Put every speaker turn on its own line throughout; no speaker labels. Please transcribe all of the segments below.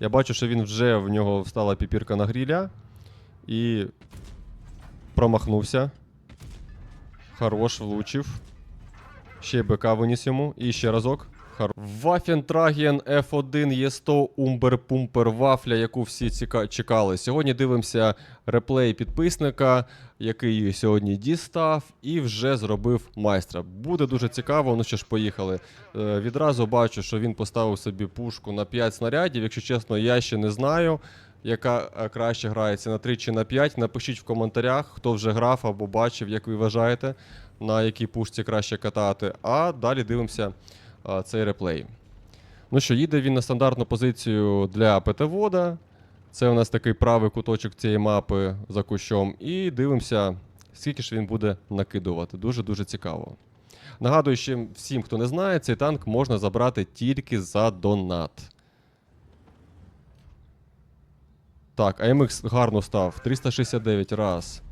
Я бачу, що він вже в нього встала піпірка на гріля. І промахнувся. Хорош, влучив. Ще БК виніс йому. І ще разок. Хар... Вафентраген F1 є 100 Умбер Пумпер Вафля, яку всі ціка... чекали. Сьогодні дивимося реплей підписника, який її сьогодні дістав і вже зробив майстра. Буде дуже цікаво. Ну що ж, поїхали. Е, відразу бачу, що він поставив собі пушку на 5 снарядів. Якщо чесно, я ще не знаю. Яка е, краще грається на 3 чи на 5. Напишіть в коментарях, хто вже грав або бачив, як ви вважаєте, на якій пушці краще катати. А далі дивимося цей реплей. Ну що, їде він на стандартну позицію для ПТ-вода. Це у нас такий правий куточок цієї мапи за кущом. І дивимося, скільки ж він буде накидувати. Дуже-дуже цікаво. Нагадую ще всім, хто не знає, цей танк можна забрати тільки за донат. Так, AMX гарно став. 369 раз.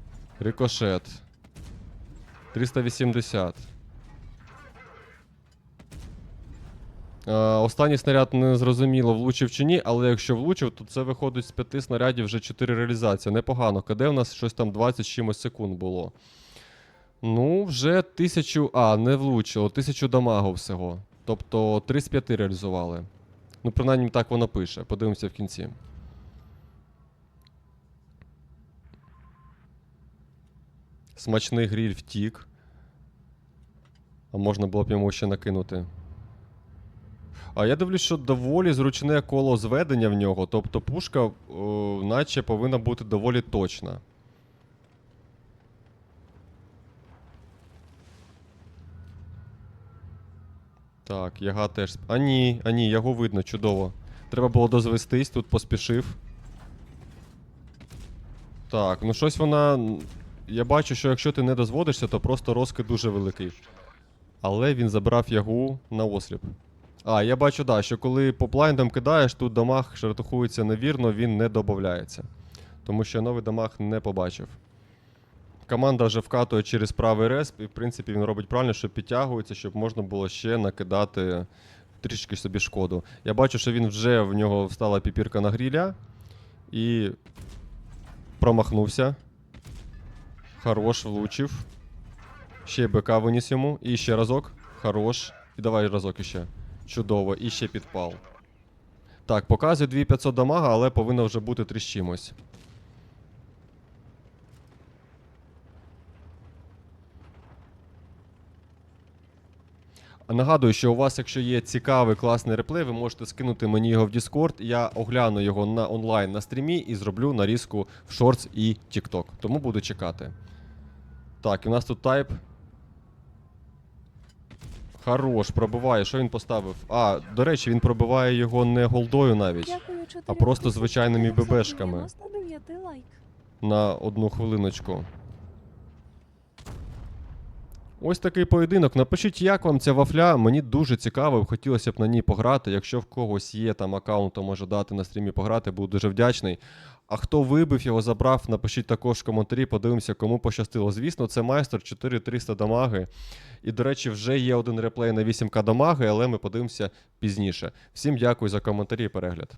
Рикошет. 380. Останній снаряд не зрозуміло, влучив чи ні, але якщо влучив, то це виходить з 5 снарядів вже 4 реалізації. Непогано. КД у нас щось там 20 чимось секунд було. Ну, вже тисячу. А, не влучило, тисячу дамагу всього. Тобто 3 з 5 реалізували. Ну, принаймні так воно пише. Подивимося в кінці. Смачний гріль втік. А можна було б йому ще накинути. А я дивлюсь, що доволі зручне коло зведення в нього, тобто пушка, о, наче повинна бути доволі точна. Так, яга теж. А ні, а ні, його видно, чудово. Треба було дозвестись, тут поспішив. Так, ну щось вона. Я бачу, що якщо ти не дозводишся, то просто розкид дуже великий. Але він забрав ягу на осліп. А, я бачу, да, що коли по блайндам кидаєш, тут дамаг шартухується невірно, він не додається. Тому що я новий дамаг не побачив. Команда вже вкатує через правий респ, і в принципі він робить правильно, що підтягується, щоб можна було ще накидати трішки собі шкоду. Я бачу, що він вже в нього встала піпірка на гріля і промахнувся. Хорош, влучив. Ще й БК виніс йому. І ще разок. Хорош. І давай разок іще. Чудово. І ще підпал. Так, показує 2500 дамага, але повинно вже бути 3 з чимось. А Нагадую, що у вас, якщо є цікавий класний реплей, ви можете скинути мені його в Discord. Я огляну його на онлайн на стрімі і зроблю нарізку в Shorts і TikTok. Тому буду чекати. Так, і у нас тут тайп. Хорош, пробиває. Що він поставив? А, до речі, він пробиває його не голдою навіть
Дякую,
а просто звичайними ББшками.
99 лайк.
на одну хвилиночку. Ось такий поєдинок. Напишіть, як вам ця вафля. Мені дуже цікаво, хотілося б на ній пограти. Якщо в когось є там аккаунт, то може дати на стрімі пограти, буду дуже вдячний. А хто вибив його, забрав, напишіть також в коментарі, подивимося, кому пощастило. Звісно, це майстер 4300 дамаги. І, до речі, вже є один реплей на 8к дамаги, але ми подивимося пізніше. Всім дякую за коментарі і перегляд.